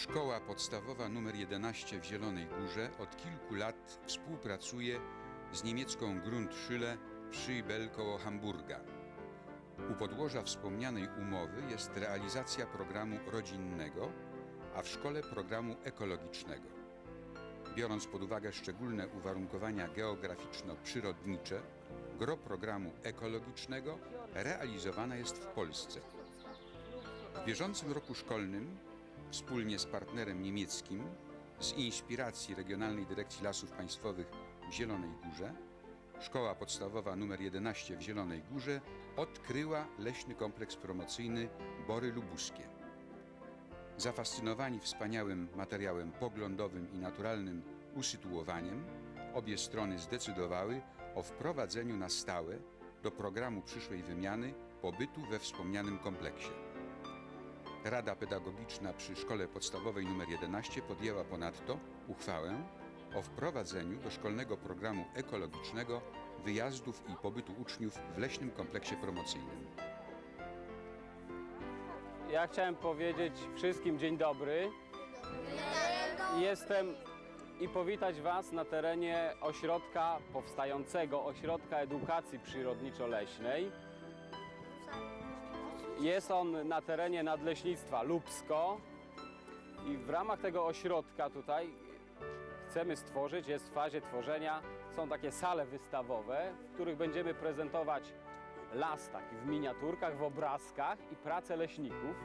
Szkoła podstawowa nr 11 w Zielonej Górze od kilku lat współpracuje z niemiecką Grundschule Przybel koło Hamburga. U podłoża wspomnianej umowy jest realizacja programu rodzinnego, a w szkole programu ekologicznego. Biorąc pod uwagę szczególne uwarunkowania geograficzno-przyrodnicze, gro programu ekologicznego realizowana jest w Polsce. W bieżącym roku szkolnym wspólnie z partnerem niemieckim z inspiracji Regionalnej Dyrekcji Lasów Państwowych w Zielonej Górze Szkoła Podstawowa nr 11 w Zielonej Górze odkryła leśny kompleks promocyjny Bory Lubuskie. Zafascynowani wspaniałym materiałem poglądowym i naturalnym usytuowaniem, obie strony zdecydowały o wprowadzeniu na stałe do programu przyszłej wymiany pobytu we wspomnianym kompleksie. Rada Pedagogiczna przy Szkole Podstawowej nr 11 podjęła ponadto uchwałę o wprowadzeniu do szkolnego programu ekologicznego wyjazdów i pobytu uczniów w leśnym kompleksie promocyjnym. Ja chciałem powiedzieć wszystkim dzień dobry. Jestem i powitać Was na terenie ośrodka powstającego Ośrodka Edukacji Przyrodniczo-Leśnej. Jest on na terenie Nadleśnictwa Lubsko i w ramach tego ośrodka tutaj chcemy stworzyć, jest w fazie tworzenia, są takie sale wystawowe, w których będziemy prezentować las taki w miniaturkach, w obrazkach i pracę leśników.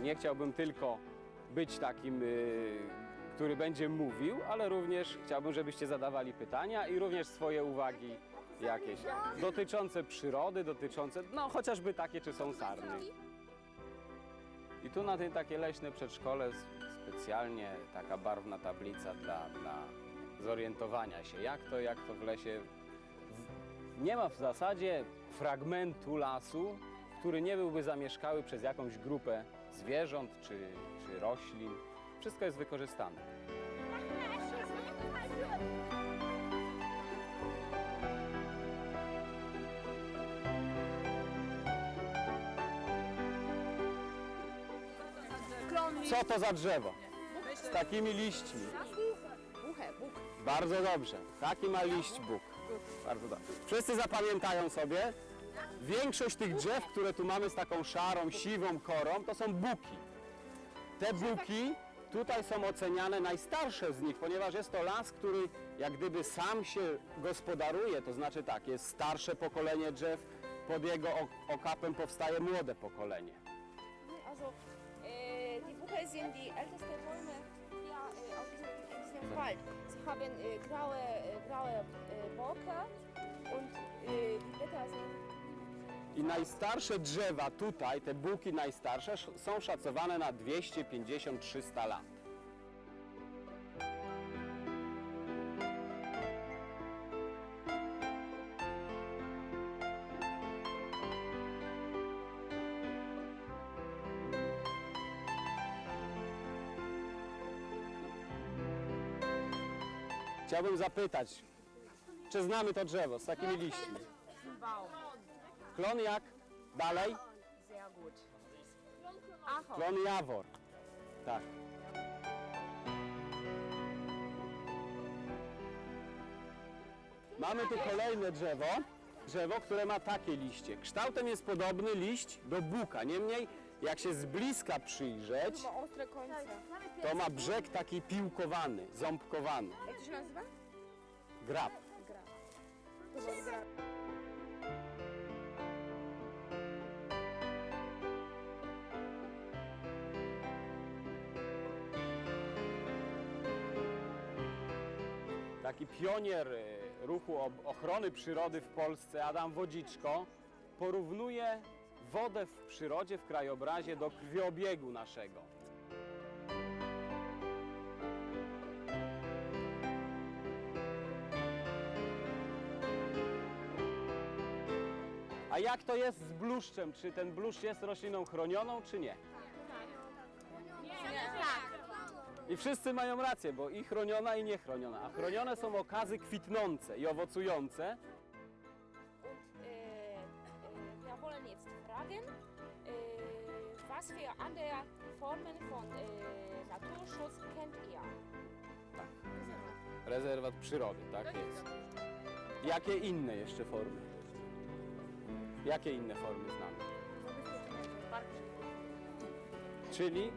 Nie chciałbym tylko być takim, y, który będzie mówił, ale również chciałbym, żebyście zadawali pytania i również swoje uwagi jakieś dotyczące przyrody, dotyczące, no chociażby takie, czy są sarny. I tu na tym takie leśne przedszkole specjalnie taka barwna tablica dla, dla zorientowania się, jak to, jak to w lesie. Nie ma w zasadzie fragmentu lasu, który nie byłby zamieszkały przez jakąś grupę zwierząt czy, czy roślin. Wszystko jest wykorzystane. Co to za drzewo? Z takimi liśćmi. Bardzo dobrze. Taki ma liść Bóg. Bardzo dobrze. Wszyscy zapamiętają sobie, większość tych drzew, które tu mamy z taką szarą, siwą korą, to są buki. Te buki tutaj są oceniane najstarsze z nich, ponieważ jest to las, który jak gdyby sam się gospodaruje, to znaczy tak, jest starsze pokolenie drzew, pod jego ok- okapem powstaje młode pokolenie. Buche sind die ältesten Bäume hier auf diesem, Wald. Sie haben äh, graue, äh, graue äh, und äh, die Blätter sind I najstarsze drzewa tutaj, te buki najstarsze, sz- są szacowane na 250-300 lat. Chciałbym zapytać, czy znamy to drzewo z takimi liśćmi? Klon jak? Dalej? sehr gut. Ahorn. Klon Jawor. Tak. Mamy tu kolejne drzewo, drzewo, które ma takie liście. Kształtem jest podobny liść do buka, niemniej jak się z bliska przyjrzeć, Ma ostre końce. to ma brzeg taki piłkowany, ząbkowany. To się nazywa? Grab. To jest gra. Taki pionier e, ruchu ochrony przyrody w Polsce, Adam Wodziczko, porównuje wodę w przyrodzie, w krajobrazie do krwiobiegu naszego. A jak to jest z bluszczem? Czy ten bluszcz jest rośliną chronioną, czy nie? I wszyscy mają rację, bo i chroniona, i niechroniona. A chronione są okazy kwitnące i owocujące. Und äh, äh, wir wollen jetzt fragen, äh, was für andere Formen von Naturschutz kennt ihr? Rezerwat przyrody, tak jest. Jakie inne jeszcze formy? Jakie inne formy znamy? Czyli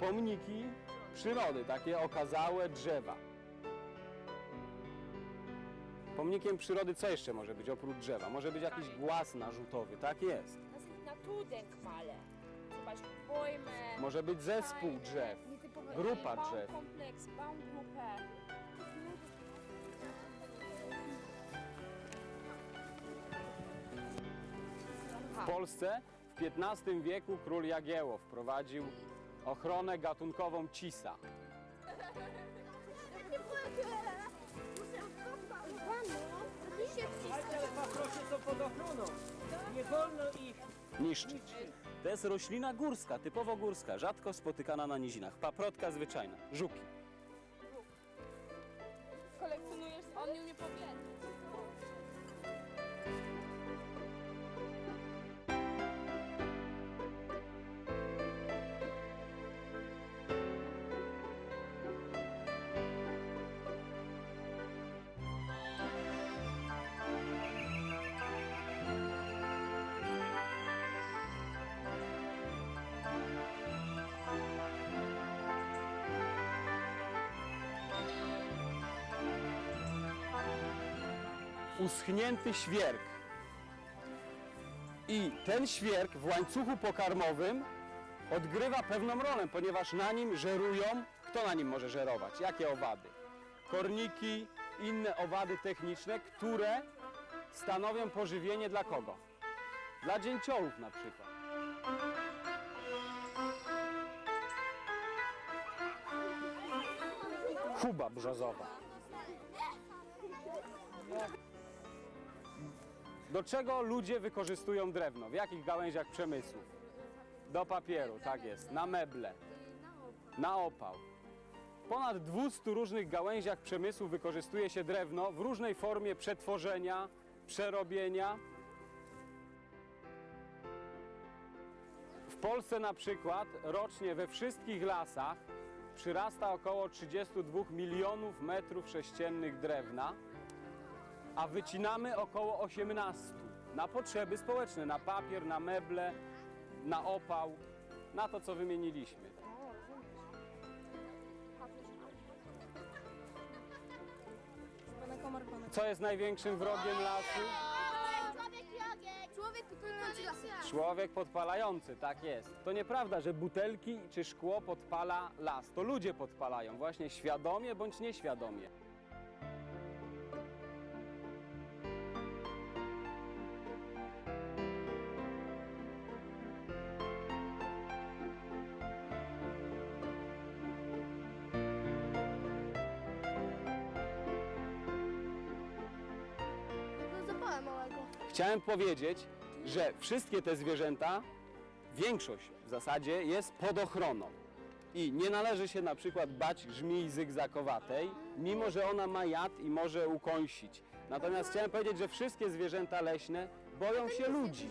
pomniki przyrody, takie okazałe drzewa. Pomnikiem przyrody co jeszcze może być oprócz drzewa? Może być jakiś głaz narzutowy, tak jest. Naturdenkmale. Zum Beispiel Bäume. Może być zespół drzew, grupa drzew. Baumkomplex, Baumgruppe. W Polsce w XV wieku król Jagiełło wprowadził ochronę gatunkową cisa. Ale paprocie są pod ochroną. Nie wolno ich niszczyć. To jest roślina górska, typowo górska, rzadko spotykana na nizinach. Paprotka zwyczajna, żuki. Uschnięty świerk. I ten świerk w łańcuchu pokarmowym odgrywa pewną rolę, ponieważ na nim żerują. Kto na nim może żerować? Jakie owady? Korniki, inne owady techniczne, które stanowią pożywienie dla kogo? Dla dzięciołów na przykład. Kuba brzozowa. Do czego ludzie wykorzystują drewno? W jakich gałęziach przemysłu? Do papieru, tak jest. Na meble, na opał. W ponad 200 różnych gałęziach przemysłu wykorzystuje się drewno w różnej formie przetworzenia, przerobienia. W Polsce na przykład rocznie we wszystkich lasach przyrasta około 32 milionów metrów sześciennych drewna a wycinamy około 18 na potrzeby społeczne, na papier, na meble, na opał, na to, co wymieniliśmy. Co jest największym wrogiem lasu? Człowiek! Człowiek podpalający lasy. Człowiek podpalający, tak jest. To nieprawda, że butelki czy szkło podpala las. To ludzie podpalają, właśnie świadomie bądź nieświadomie. Chciałem powiedzieć, że wszystkie te zwierzęta, większość w zasadzie jest pod ochroną. I nie należy się na przykład bać żmii zygzakowatej, mimo że ona ma jad i może ukąsić. Natomiast chciałem powiedzieć, że wszystkie zwierzęta leśne boją się ludzi.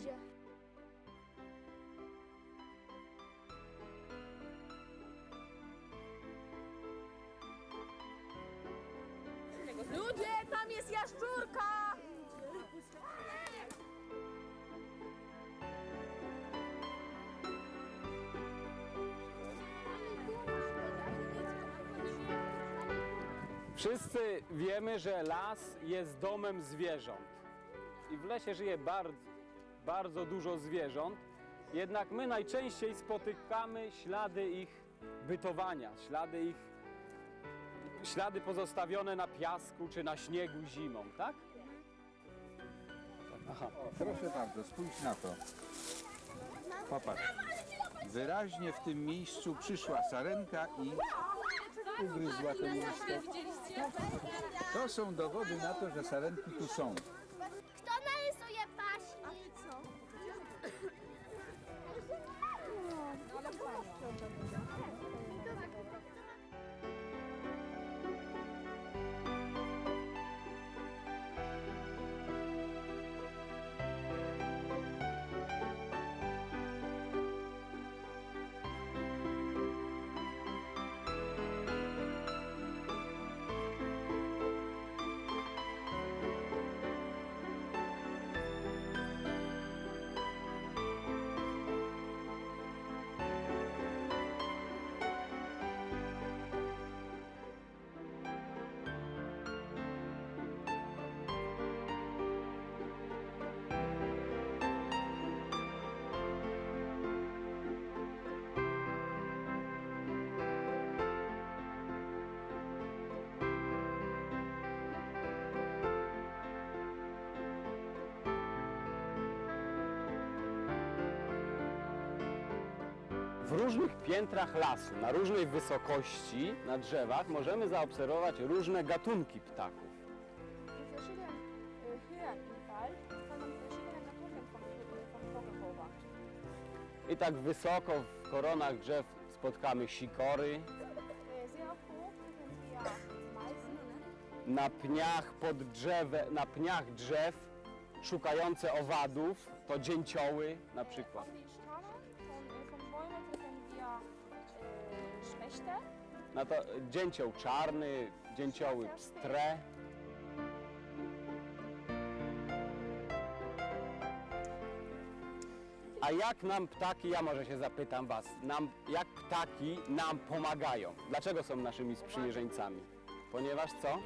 Wszyscy wiemy, że las jest domem zwierząt. I w lesie żyje bardzo, bardzo dużo zwierząt. Jednak my najczęściej spotykamy ślady ich bytowania, ślady ich ślady pozostawione na piasku czy na śniegu zimą, tak? Aha. Proszę bardzo, spójrz na to. Popatrz. Wyraźnie w tym miejscu przyszła sarenka i ugryzła to. To są dowody na to, że sarenki tu są. W różnych piętrach lasu, na różnej wysokości, na drzewach, możemy zaobserwować różne gatunki ptaków. I tak wysoko w koronach drzew spotkamy sikory, na pniach pod drzewę, na pniach drzew szukające owadów, to dzięcioły na przykład. Spechte. Na to dzięcioł czarny, dzięcioły pstre. A jak nam ptaki, ja może się zapytam was, nam, jak ptaki nam pomagają? Dlaczego są naszymi sprzymierzeńcami? Ponieważ co?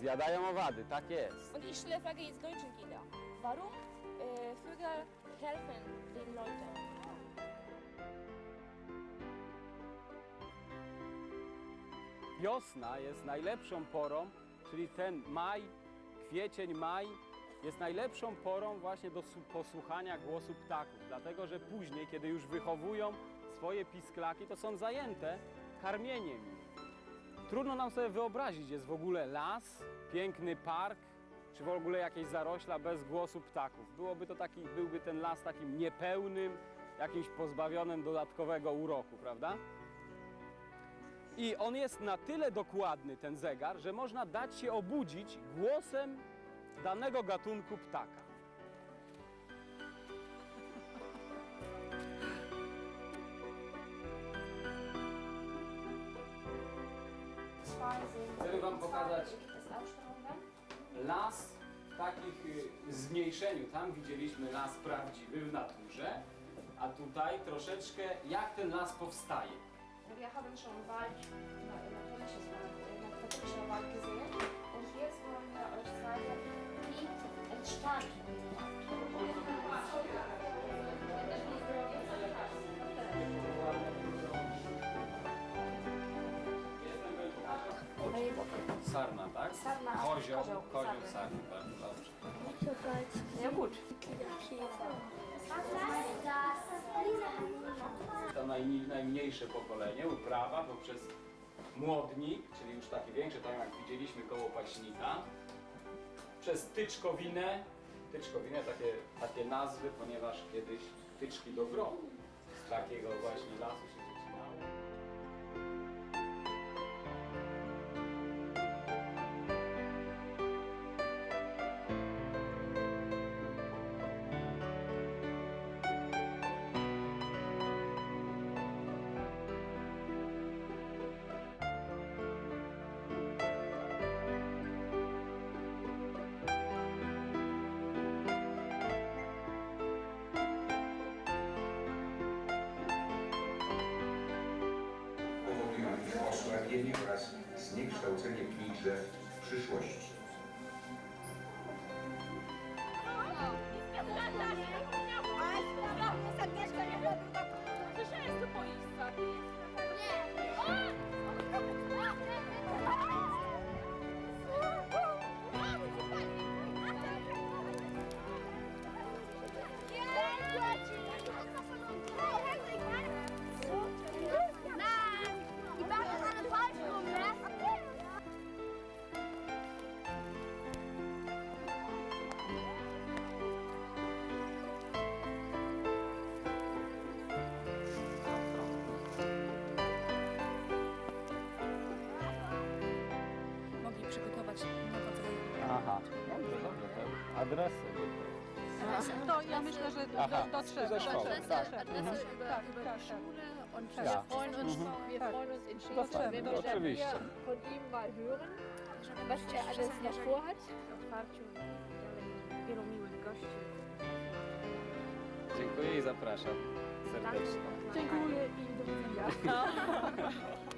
Zjadają owady, tak jest. Und ich Frage jetzt deutschen Kinder. Warum äh, Vögel helfen den Leuten? Wiosna jest najlepszą porą, czyli ten maj, kwiecień, maj jest najlepszą porą właśnie do posłuchania głosu ptaków, dlatego że później, kiedy już wychowują swoje pisklaki, to są zajęte karmieniem. Trudno nam sobie wyobrazić, jest w ogóle las, piękny park, czy w ogóle jakieś zarośla bez głosu ptaków. Byłoby to taki, byłby ten las takim niepełnym, jakimś pozbawionym dodatkowego uroku, prawda? I on jest na tyle dokładny, ten zegar, że można dać się obudzić głosem danego gatunku ptaka. Chcemy Wam pokazać las w takich y, zmniejszeniu. Tam widzieliśmy las prawdziwy w naturze, a tutaj troszeczkę jak ten las powstaje. Wir haben schon Wald, na- natürliches Wald, natürlicher Wald gesehen. Und jetzt wollen wir euch zeigen, wie entstand. Sarna, tak? Sarna, Kozioł, kozioł, kozioł sarny. sarny, bardzo dobrze. Gut. To najmniejsze pokolenie, uprawa poprzez młodnik, czyli już takie większe, tak jak widzieliśmy koło paśnika, przez tyczkowinę, tyczkowinę takie, takie nazwy, ponieważ kiedyś tyczki do grobu z takiego właśnie lasu osłabienie oraz zniekształcenie pni drzew w przyszłości. Nein, to adresy. To ja myślę, że Aha, do, dotrze. ze szkoły, tak. Adresy Mhm. über, Tak, über tak, die tak. Schule und Ja. wir freuen uns, Mhm. wir Tak. freuen uns in Das wenn wir dann von ihm mal hören, was er alles noch vorhat. Wielu miłych gości. Dziękuję i zapraszam serdecznie. Dziękuję i do widzenia.